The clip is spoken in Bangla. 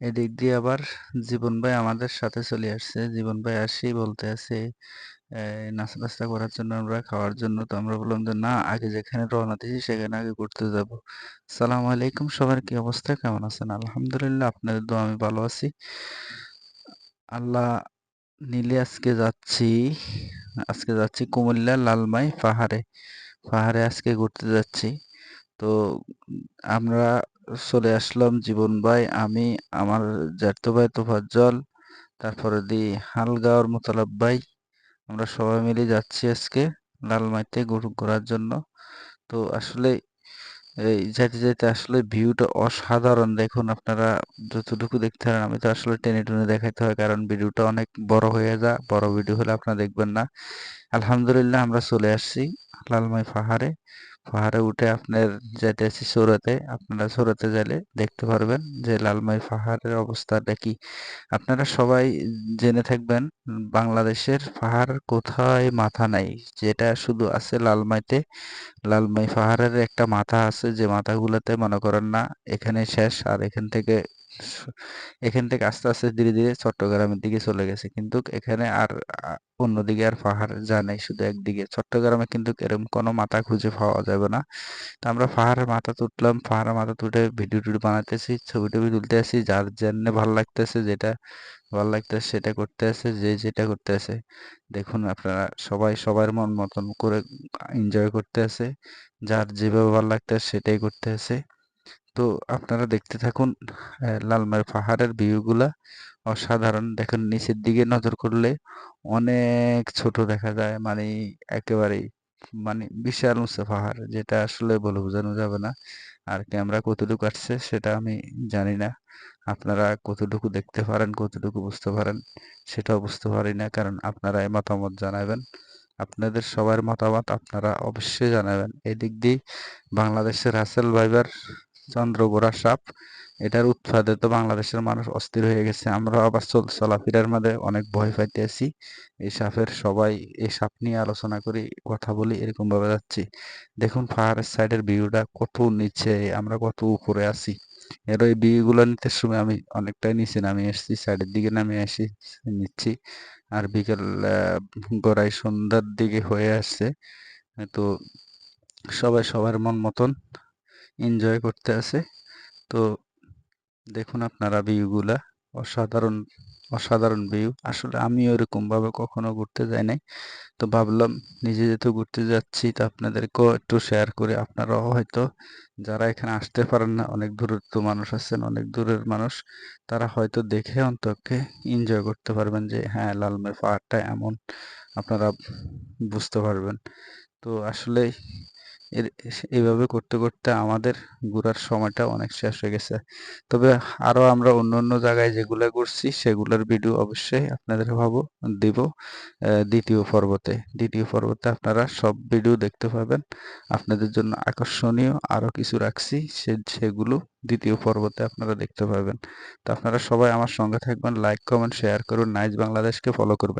এদিক দিয়ে আবার জীবন ভাই আমাদের সাথে চলে আসছে। জীবন ভাই আসি বলতে আছে নাস্তা টাস্তা করার জন্য আমরা, খাওয়ার জন্য তো আমরা বললাম যে, না, আগে যেখানে রওনা দিয়েছি সেখানে আগে ঘুরতে যাব। সালাম আলাইকুম, সবার কি অবস্থা? কেমন আছেন? আলহামদুলিল্লাহ, আপনাদের দোয়া, আমি ভালো আছি। আল্লাহ নিলে আজকে যাচ্ছি আজকে যাচ্ছি কুমিল্লা লালমাই পাহাড়ে। পাহাড়ে আজকে ঘুরতে যাচ্ছি। তো আমরা চলে আসলাম জীবন ভাই। আমি, আমার জ্যাঠতো ভাই তোফাজ্জল তারপরে দি হালগাঁওর মোতালাব ভাই। আমরা সবাই মিলে যাচ্ছি আজকে লালমাইতে গরু ঘোরার জন্য। তো আসলে এই যাইতে যাইতে আসলে ভিউটা অসাধারণ। দেখুন আপনারা যতটুকু দেখতে পারেন, আমি তো আসলে টেনে টুনে দেখাইতে হয়, কারণ ভিডিওটা অনেক বড় হয়ে যায় বড় ভিডিও হলে আপনারা দেখবেন না। আলহামদুলিল্লাহ আমরা চলে আসছি। লালমাই পাহাড়ে পাহাড়ে উঠে আপনার যেতে আছি সৌরাতে, আপনারা সৌরাতে গেলে দেখতে পারবেন যে লালমাই পাহাড়ের অবস্থাটা কি। আপনারা সবাই জেনে থাকবেন বাংলাদেশের পাহাড় কোথায় মাথা নাই, যেটা শুধু আছে লালমাইতে লালমাই পাহাড়ের একটা মাথা আছে, যে মাথাগুলোতে মনে করেন না এখানে শেষ, আর এখান থেকে এখান থেকে আস্তে আস্তে ধীরে ধীরে চট্টগ্রামের দিকে চলে গেছে। কিন্তু এখানে আর অন্যদিকে আর পাহাড় যা নেই, শুধু একদিকে। চট্টগ্রামে কিন্তু এরকম কোনো মাথা খুঁজে পাওয়া যাবে না। তো আমরা পাহাড়ের মাথা তুললাম পাহাড়ের মাথা তুলে ভিডিও টিডিও বানাইতেছি, ছবি টবি তুলতে আসি। যার জন্য ভালো লাগতেছে, যেটা ভালো লাগতেছে, সেটা করতে আছে যে যেটা করতে আছে দেখুন আপনারা সবাই, সবার মন মতন করে এনজয় করতে আছে যার যেভাবে ভালো লাগতেছে, সেটাই করতে আছে তো আপনারা দেখতে থাকুন লালমাই পাহাড়ের ভিউগুলা। অসাধারণ। দেখেন, নিচের দিকে নজর করলে অনেক ছোট দেখা যায়। মানে একেবারেই মানে বিশাল উঁচু পাহাড়, যেটা আসলে বলে বোঝানো যাবে না। আর ক্যামেরা কতটুকু আসছে সেটা আমি জানি না। আপনারা কতটুকু দেখতে পারেন, কতটুকু বুঝতে পারেন, সেটাও বুঝতে পারি না। কারণ আপনারা এই মতামত জানাবেন। আপনাদের সবার মতামত আপনারা অবশ্যই জানাবেন। এদিক দিয়ে বাংলাদেশের রাসেল ভাইবার চন্দ্রগোড়া সাপ, এটার উৎপাদে তো বাংলাদেশের মানুষ অস্থির হয়ে গেছে। আমরা আবার চল, চলাফেরার মধ্যে অনেক ভয় পাইতে আছি। এই সাপের সবাই, এই সাপ নিয়ে আলোচনা করি, কথা বলি এরকম ভাবে যাচ্ছি। দেখুন, পাহাড়ের সাইডের ভিউটা কত নিচে, আমরা কত উপরে আছি। এর ওই ভিউগুলো নিতে সময় আমি অনেকটাই নিচে নামে এসেছি সাইডের দিকে নামে আসি, নিচ্ছি। আর বিকেল গড়াই সন্ধ্যার দিকে হয়ে আসছে। তো সবাই সবার মন মতন। এনজয় করতে আছে তো দেখুন আপনারা ভিউগুলা অসাধারণ অসাধারণ ভিউ আসলে আমি ওরকম ভাবে কখনো ঘুরতে যাই নাই। তো ভাবলাম নিজে যেহেতু ঘুরতে যাচ্ছি, তো আপনাদেরকেও একটু শেয়ার করে। আপনারাও হয়তো যারা এখানে আসতে পারেন না, অনেক দূরত্ব মানুষ আছেন, অনেক দূরের মানুষ, তারা হয়তো দেখে অন্তকে এনজয় করতে পারবেন যে হ্যাঁ লালমের পাহাড়টা এমন। আপনারা বুঝতে পারবেন। তো আসলে এর, এইভাবে করতে করতে আমাদের ঘোরার সময়টা অনেক শেষ হয়ে গেছে। তবে আরও আমরা অন্য অন্য জায়গায় যেগুলো ঘুরছি, সেগুলোর ভিডিও অবশ্যই আপনাদের ভাবো, দিব দ্বিতীয় পর্বতে। দ্বিতীয় পর্বতে আপনারা সব ভিডিও দেখতে পাবেন। আপনাদের জন্য আকর্ষণীয় আরও কিছু রাখছি, সে, সেগুলো দ্বিতীয় পর্বতে আপনারা দেখতে পাবেন। তো আপনারা সবাই আমার সঙ্গে থাকবেন লাইক কমেন্ট শেয়ার করুন। নাইজ বাংলাদেশকে ফলো করবেন।